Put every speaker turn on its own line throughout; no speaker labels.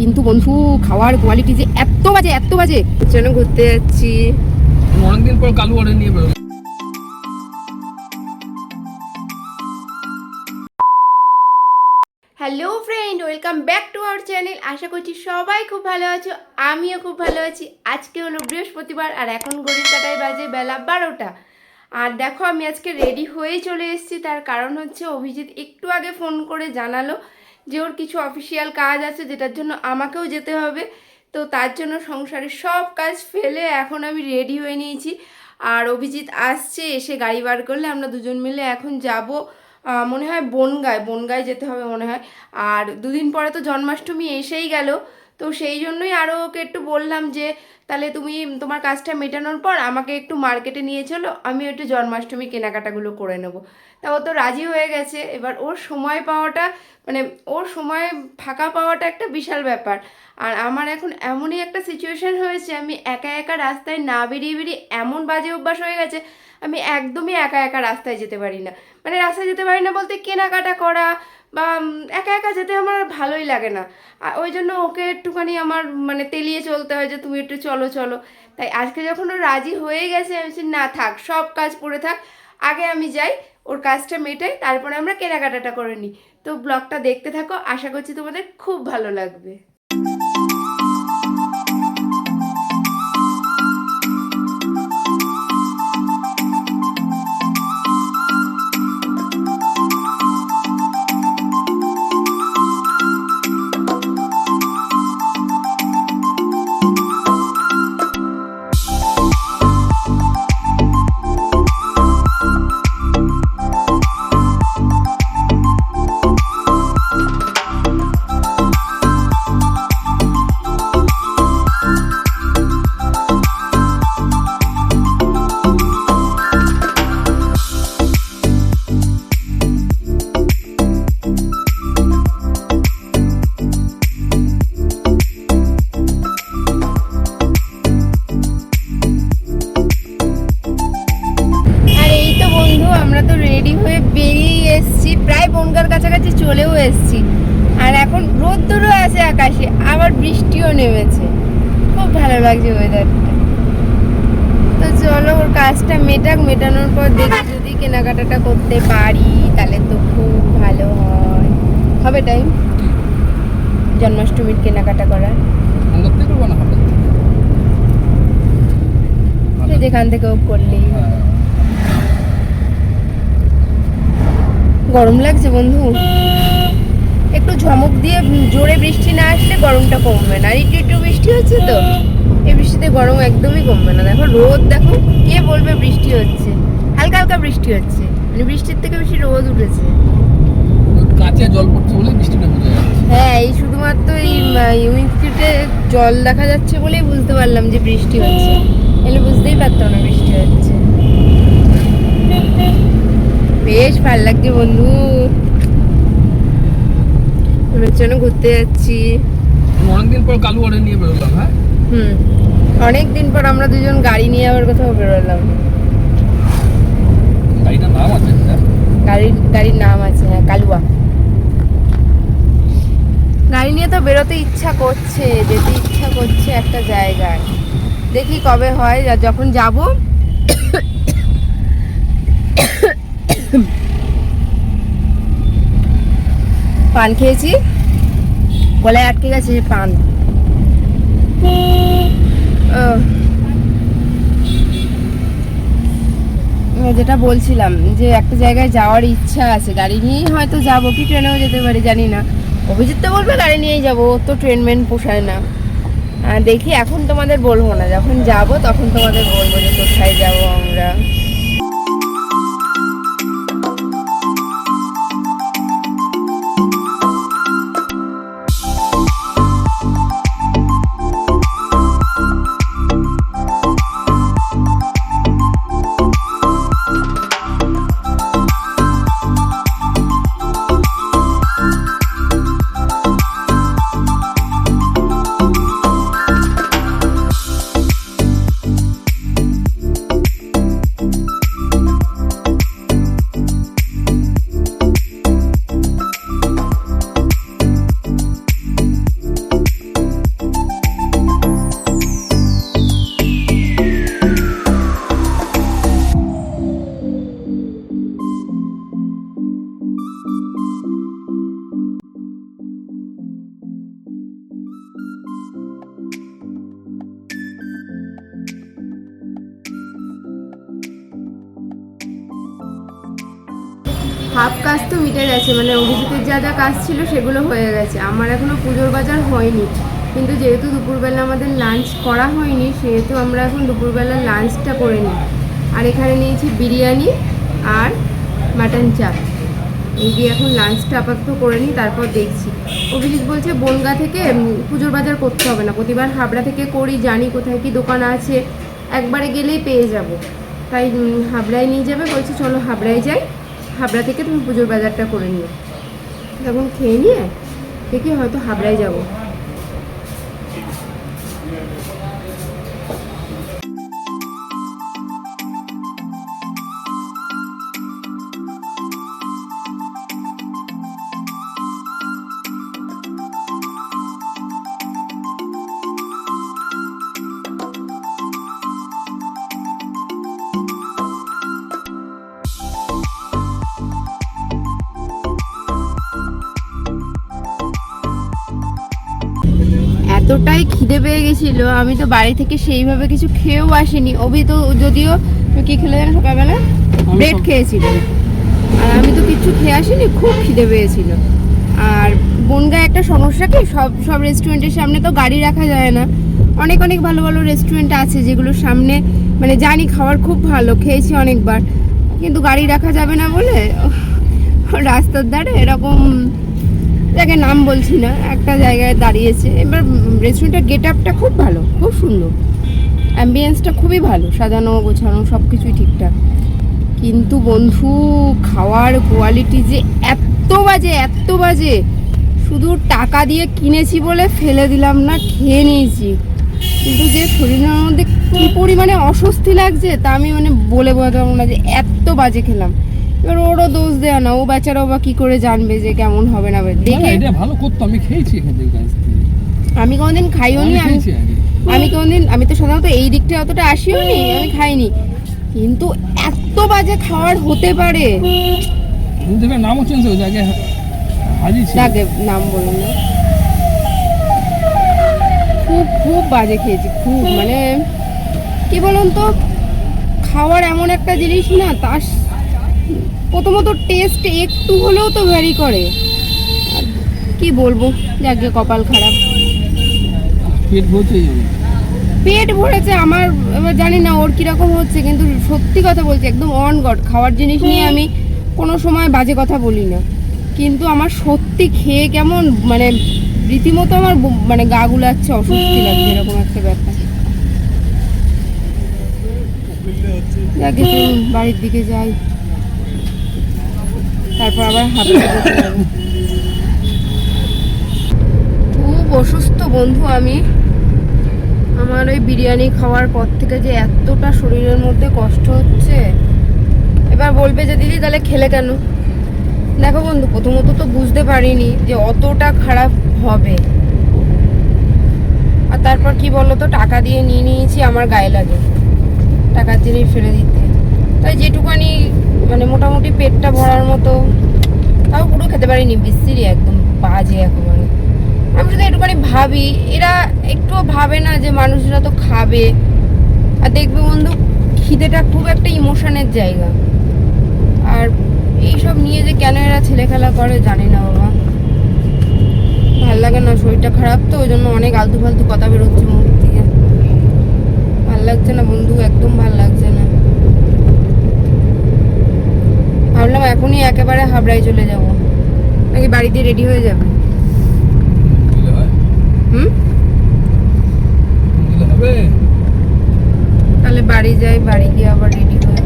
কিন্তু বন্ধু খাওয়ার কোয়ালিটি যে এত বাজে এত বাজে। জন্য ঘুরতে যাচ্ছি।
অনেকদিন পর কালু অর্ডার নিয়ে বেরোলাম
hello friend welcome back to our channel আশা করছি সবাই খুব ভালো আছো আমিও খুব ভালো আছি। আজকে হলো বৃহস্পতিবার আর এখন ঘড়ির কাটায় বাজে বেলা বারোটা। আর দেখো আমি আজকে রেডি হয়ে চলে এসেছি। তার কারণ হচ্ছে অভিজিৎ একটু আগে ফোন করে জানালো যে ওর কিছু অফিসিয়াল কাজ আছে, যেটার জন্য আমাকেও যেতে হবে। তো তার জন্য সংসারের সব কাজ ফেলে এখন আমি রেডি হয়ে নিয়েছি। আর অভিজিৎ আসছে, এসে গাড়ি বার করলে আমরা দুজন মিলে এখন যাব মনে হয় বনগায়। বনগায় যেতে হবে মনে হয়। আর দুদিন পরে তো জন্মাষ্টমী এসেই গেল। তো সেই জন্যই আরও ওকে একটু বললাম যে, তাহলে তুমি তোমার কাজটা মেটানোর পর আমাকে একটু মার্কেটে নিয়ে চলো আমি একটু জন্মাষ্টমী কেনাকাটাগুলো করে নেব। তা ও তো রাজি হয়ে গেছে। এবার ওর সময় পাওয়াটা মানে ওর সময় ফাঁকা পাওয়াটা একটা বিশাল ব্যাপার। আর আমার এখন এমনই একটা সিচুয়েশন হয়েছে, আমি একা একা রাস্তায় না বেরিয়ে বেরিয়ে এমন বাজে অভ্যাস হয়ে গেছে, আমি একদমই একা একা রাস্তায় যেতে পারি না। মানে রাস্তায় যেতে পারি না বলতে কেনাকাটা করা বা একা একা যেতে আমার ভালোই লাগে না। ওই জন্য ওকে একটুখানি আমার মানে তেলিয়ে চলতে হয় যে, তুমি একটু চলো চলো। তাই আজকে যখন ও রাজি হয়ে গেছে, আমি না, থাক, সব কাজ পড়ে থাক। আগে আমি যাই, ওর কাজটা মেটাই, তারপরে আমরা কেনাকাটাটা করে নিই। তো ব্লগটা দেখতে থাকো, আশা করছি তোমাদের খুব ভালো লাগবে। আবার বৃষ্টিও নেমেছে। খুব ভালো লাগছে ওয়েদারটা তো চলো ওর কাজটা মেটাক মেটানোর পর দেখি যদি কেনাকাটাটা করতে পারি তাহলে তো খুব ভালো হয়। হবে টাইম জন্মাষ্টমীর কেনাকাটা করার? যেখান থেকে ও করলেই হয়।
হ্যাঁ।
গরম লাগছে বন্ধু? একটু ঝমক দিয়ে জোরে বৃষ্টি না আসলে গরমটা কমবে না। আর একটু একটু বৃষ্টি হচ্ছে তো? এই বৃষ্টিতে গরম একদমই কমবে না। দেখো রোদ দেখো কে বলবে বৃষ্টি হচ্ছে? হালকা হালকা বৃষ্টি হচ্ছে। মানে বৃষ্টির থেকে বেশি রোদ উঠেছে।
ওই জল পড়ছে বলে বৃষ্টিটা বোঝা যাচ্ছে।
হ্যাঁ এই শুধুমাত্র এই ইউনিভার্সিটিতে জল দেখা যাচ্ছে বলেই বুঝতে পারলাম যে বৃষ্টি হচ্ছে। এলে বুঝতেই পারতাম না বৃষ্টি হচ্ছে। বেশ ভালো লাগছে বন্ধু। ওর জন্য ঘুরতে যাচ্ছি।
অনেকদিন পর কালু অর্ডার নিয়ে বেরোলাম হ্যাঁ?
হুম। অনেক পর আমরা দুজন গাড়ি নিয়ে আবার কোথাও বেরোলাম।
গাড়িটার নাম আছে
গাড়ির গাড়ির নাম আছে হ্যাঁ কালুয়া। গাড়ি নিয়ে তো বেরোতে ইচ্ছা করছে যেতে ইচ্ছা করছে একটা জায়গায়। দেখি কবে হয় যখন যাব। পান খেয়েছি। গলায় আটকে গেছে পান। যেটা বলছিলাম যে একটা জায়গায় যাওয়ার ইচ্ছা আছে। গাড়ি নিয়েই হয়তো যাব, কি ট্রেনেও যেতে পারি জানি না। অভিজিৎ তো বলবে গাড়ি নিয়েই যাব ওর তো ট্রেন মেন পোষায় না। দেখি, এখন তোমাদের বলব না। যখন যাব তখন তোমাদের বলব যে কোথায় যাব আমরা। গেছে মানে অভিজিতের যা যা কাজ ছিল সেগুলো হয়ে গেছে। আমার এখনও পুজোর বাজার হয়নি। কিন্তু যেহেতু দুপুরবেলা আমাদের লাঞ্চ করা হয়নি, সেহেতু আমরা এখন দুপুরবেলা লাঞ্চটা করে নিই। আর এখানে নিয়েছি বিরিয়ানি আর মাটন চাপ এই দিয়ে এখন লাঞ্চটা আপাতত করে নিই, তারপর দেখছি। অভিজিৎ বলছে, বনগা থেকে পুজোর বাজার করতে হবে না। প্রতিবার হাবড়া থেকে করি, জানি কোথায় কি দোকান আছে। একবারে গেলেই পেয়ে যাব। তাই হাবড়ায় নিয়ে যাবে। বলছে, চলো হাবড়ায় যাই। হাবড়া থেকে তুমি পুজোর বাজারটা করে নিও। তখন খেয়ে নিয়ে থেকে হয়তো হাবড়ায় যাব। এতটাই খিদে পেয়ে গেছিল আমি তো বাড়ি থেকে সেইভাবে কিছু খেয়েও আসিনি। অভি তো যদিও কি খেলে জানো সকালবেলা? ব্রেড খেয়েছিল। আর আমি তো কিছু খেয়ে আসিনি খুব খিদে পেয়েছিল। আর বনগায় একটা সমস্যা কি সব সব রেস্টুরেন্টের সামনে তো গাড়ি রাখা যায় না। অনেক অনেক ভালো ভালো রেস্টুরেন্ট আছে যেগুলো সামনে মানে জানি খাওয়ার খুব ভালো খেয়েছি অনেকবার। কিন্তু গাড়ি রাখা যাবে না বলে রাস্তার ধারে এরকম জায়গায় নাম বলছি না, একটা জায়গায় দাঁড়িয়েছে। এবার রেস্টুরেন্টের গেট আপটা খুব ভালো, খুব সুন্দর। অ্যাম্বিয়েন্সটা খুবই ভালো, সাজানো, গোছানো সব কিছুই ঠিকঠাক। কিন্তু বন্ধু, খাওয়ার কোয়ালিটি যে এত বাজে এত বাজে। শুধু টাকা দিয়ে কিনেছি বলে ফেলে দিলাম না, খেয়ে নিয়েছি। কিন্তু যে শরীরের মধ্যে কী পরিমাণে অস্বস্তি লাগছে, তা আমি মানে বলে বোঝাতে পারব না যে এত বাজে খেলাম। এবার ওরও দোষ দেয় না ও বেচারাও বা কী করে জানবে যে কেমন হবে না দেখে
এটা ভালো করতো আমি খেয়েছি এখান থেকে
আমি কোনোদিন খাইও নি
আমি
আমি কোনোদিন আমি তো সাধারণত এই দিকটা অতটা আসিও নি আমি খাইনি। কিন্তু এত বাজে খাওয়ার হতে পারে।
দেখবে নামও চেঞ্জ হয়েছে আগে হাজি ছিল।
যাকে নাম বলুন না। খুব খুব বাজে খেয়েছি খুব মানে কি বলুন তো? খাওয়ার এমন একটা জিনিস না তার প্রথমত টেস্ট একটু হলেও তো ভ্যারি করে। আর কি বলব যাকে কপাল খারাপ।
পেট ভরছে
পেট ভরেছে আমার এবার জানি না ওর কীরকম হচ্ছে কিন্তু সত্যি কথা বলছি একদম অন গড খাওয়ার জিনিস নিয়ে আমি কোনো সময় বাজে কথা বলি না। কিন্তু আমার সত্যি খেয়ে কেমন মানে রীতিমতো আমার মানে গা গুলাচ্ছে অস্বস্তি লাগছে এরকম একটা ব্যাপার। যাকে বাড়ির দিকে যাই। তারপর আবার খুব অসুস্থ বন্ধু আমি। আমার ওই বিরিয়ানি খাওয়ার পর থেকে যে এতটা শরীরের মধ্যে কষ্ট হচ্ছে। এবার বলবে যে, দিদি, তাহলে খেলে কেন? দেখো বন্ধু, প্রথমত তো বুঝতে পারিনি যে অতটা খারাপ হবে। আর তারপর কি বলো তো টাকা দিয়ে নিয়ে নিয়েছি, আমার গায়ে লাগে। টাকার জিনিস ফেলে দিতে। তাই যেটুকানি মানে মোটামুটি পেটটা ভরার মতো, তাও পুরো খেতে পারিনি, বিশ্রী একদম বাজে একেবারে। আমি শুধু একটুখানি ভাবি, এরা একটুও ভাবে না যে মানুষরা তো খাবে। আর দেখবে বন্ধু, খিদেটা খুব একটা ইমোশনের জায়গা। আর এইসব নিয়ে যে কেন এরা ছেলে খেলা করে, জানি না বাবা। ভালো লাগে না, শরীরটা খারাপ তো, ওই জন্য অনেক আলতু ফালতু কথা বেরোচ্ছে মুখ থেকে ভালো লাগছে না বন্ধু একদম ভালো লাগছে না ভাবলাম এখনই একেবারে হাবড়ায় চলে যাব। নাকি বাড়িতে রেডি হয়ে যাবে? হুম? তাহলে বাড়ি যাই বাড়ি গিয়ে আবার রেডি হয়ে?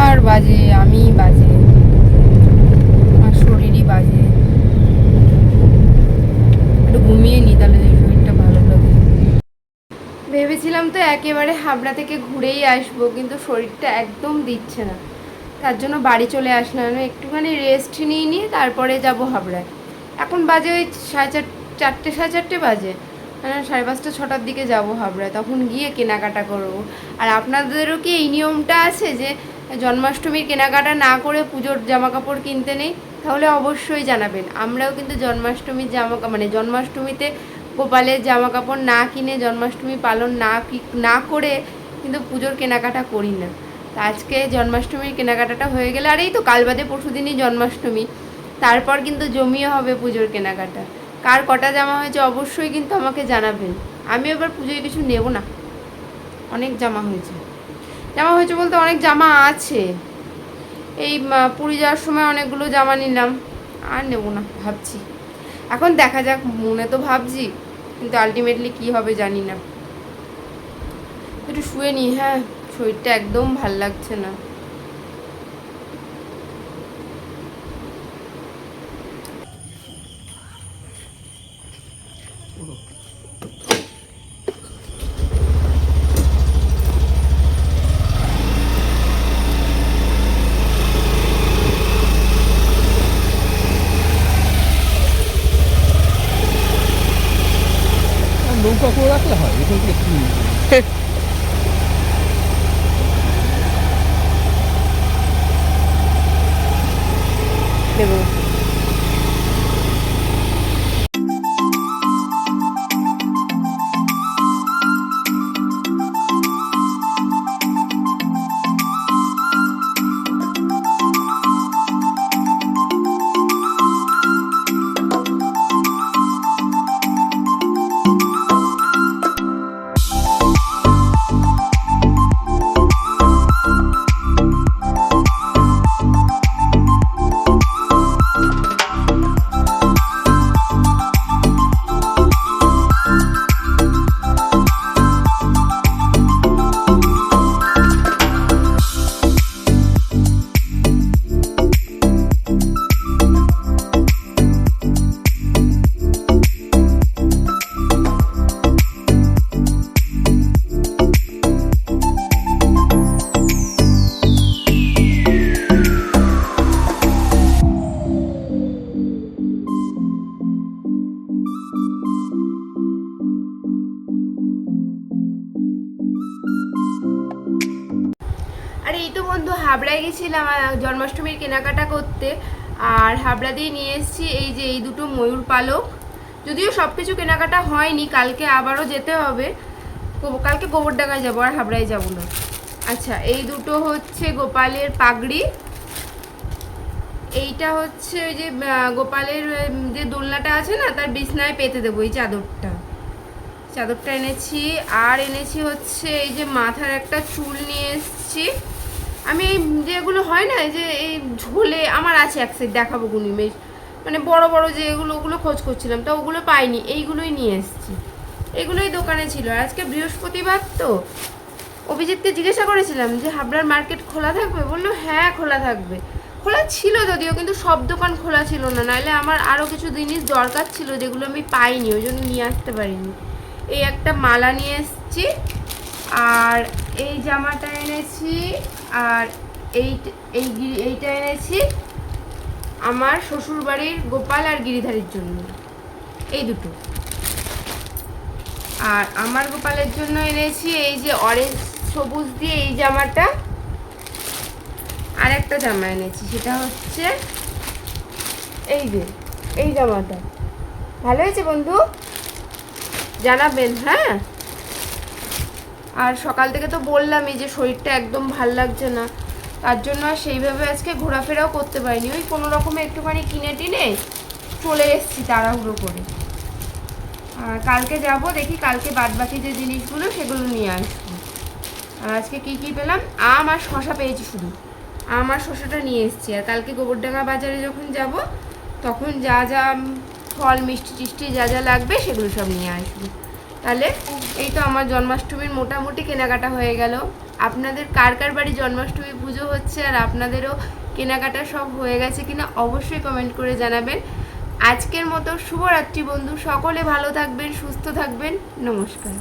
আর বাজে আমি বাজে আর শরীরই বাজে একটু ঘুমিয়ে নি তাহলে যে শরীরটা ভালো লাগে ভেবেছিলাম তো একেবারে হাবড়া থেকে ঘুরেই আসব, কিন্তু শরীরটা একদম দিচ্ছে না। তার জন্য বাড়ি চলে আসলাম। একটুখানি রেস্ট নিয়ে নিয়ে তারপরে যাব হাবড়ায়। এখন বাজে ওই সাড়ে চার, চারটে, সাড়ে চারটে বাজে। মানে সাড়ে পাঁচটা, ছটার দিকে যাব হাবড়ায়। তখন গিয়ে কেনাকাটা করব। আর আপনাদেরও কি এই নিয়মটা আছে যে, জন্মাষ্টমীর কেনাকাটা না করে পুজোর জামা কাপড় কিনতে নেই? তাহলে অবশ্যই জানাবেন। আমরাও কিন্তু জন্মাষ্টমীর জামা মানে জন্মাষ্টমীতে গোপালের জামা কাপড় না কিনে জন্মাষ্টমী পালন না না করে কিন্তু পুজোর কেনাকাটা করি না। তা আজকে জন্মাষ্টমীর কেনাকাটাটা হয়ে গেলে আর এই তো কাল বাদে পরশু দিনই জন্মাষ্টমী। তারপর কিন্তু জমিয়ে হবে পুজোর কেনাকাটা। কার কটা জামা হয়েছে অবশ্যই কিন্তু আমাকে জানাবেন। আমি এবার পুজোয় কিছু নেব না। অনেক জামা হয়েছে। জামা হয়েছে বলতে অনেক জামা আছে। এই পুরী যাওয়ার সময় অনেকগুলো জামা নিলাম। আর নেব না, ভাবছি। এখন দেখা যাক, মনে তো ভাবছি, কিন্তু আলটিমেটলি কি হবে জানি না। একটু শুয়ে নি হ্যাঁ শরীরটা একদম ভালো লাগছে না।
আর নৌকা
বন্ধু হাবড়ায় গেছিলাম জন্মাষ্টমীর কেনাকাটা করতে। আর হাবড়া দিয়ে নিয়ে এসেছি এই যে এই দুটো ময়ূর পালক। যদিও সব কিছু কেনাকাটা হয়নি, কালকে আবারও যেতে হবে। কালকে গোবরডাঙ্গায় যাব, আর হাবড়ায় যাব না। আচ্ছা এই দুটো হচ্ছে গোপালের পাগড়ি। এইটা হচ্ছে ওই যে গোপালের যে দোলনাটা আছে না, তার বিছনায় পেতে দেবো, এই চাদরটা। চাদরটা এনেছি। আর এনেছি হচ্ছে এই যে মাথার একটা চুল নিয়ে এসেছি। আমি এই যেগুলো হয় না যে এই ঝোলে আমার আছে এক সাইড দেখাবো গুনি বেশ মানে বড় বড় যে এগুলো, ওগুলো খোঁজ করছিলাম, তা ওগুলো পাইনি, এইগুলোই নিয়ে এসেছি। এগুলোই দোকানে ছিল। আজকে বৃহস্পতিবার তো। অভিজিৎকে জিজ্ঞাসা করেছিলাম যে, হাবড়ার মার্কেট খোলা থাকবে? বলল হ্যাঁ খোলা থাকবে। খোলা ছিল যদিও, কিন্তু সব দোকান খোলা ছিল না। নাহলে আমার আরও কিছু জিনিস দরকার ছিল, যেগুলো আমি পাইনি, ওই জন্য নিয়ে আসতে পারিনি। এই একটা মালা নিয়ে এসেছি। আর এই জামাটা এনেছি, আর এই এই এইটা এনেছি আমার শ্বশুর বাড়ির গোপাল আর গিরিধারীর জন্য। এই দুটো। আর আমার গোপালের জন্য এনেছি এই যে অরেঞ্জ সবুজ দিয়ে এই জামাটা। আর একটা জামা এনেছি, সেটা হচ্ছে এই যে, এই জামাটা। ভালো হয়েছে বন্ধু? জানাবেন হ্যাঁ? আর সকাল থেকে তো বললামই যে শরীরটা একদম ভালো লাগছে না। তার জন্য আর সেইভাবে আজকে ঘোরাফেরাও করতে পারিনি। ওই কোনো রকমে একটুখানি কিনে টিনে চলে এসেছি তাড়াহুড়ো করে। আর কালকে যাব, দেখি কালকে বাদ বাকি যে জিনিসগুলো সেগুলো নিয়ে আসব। আর আজকে কি কি পেলাম? আম আর শশা পেয়েছি শুধু। আম আর শশাটা নিয়ে এসেছি। আর কালকে গোবরডাঙ্গা বাজারে যখন যাব, তখন যা যা ফল, মিষ্টি টিষ্টি যা যা লাগবে সেগুলো সব নিয়ে আসব। তাহলে এই তো আমার জন্মাষ্টমীর মোটামুটি কেনাকাটা হয়ে গেল। আপনাদের কার কার বাড়ি জন্মাষ্টমী পুজো হচ্ছে আর আপনাদেরও কেনাকাটা সব হয়ে গেছে কিনা অবশ্যই কমেন্ট করে জানাবেন। আজকের মতো শুভরাত্রি বন্ধু, সকলে ভালো থাকবেন, সুস্থ থাকবেন, নমস্কার।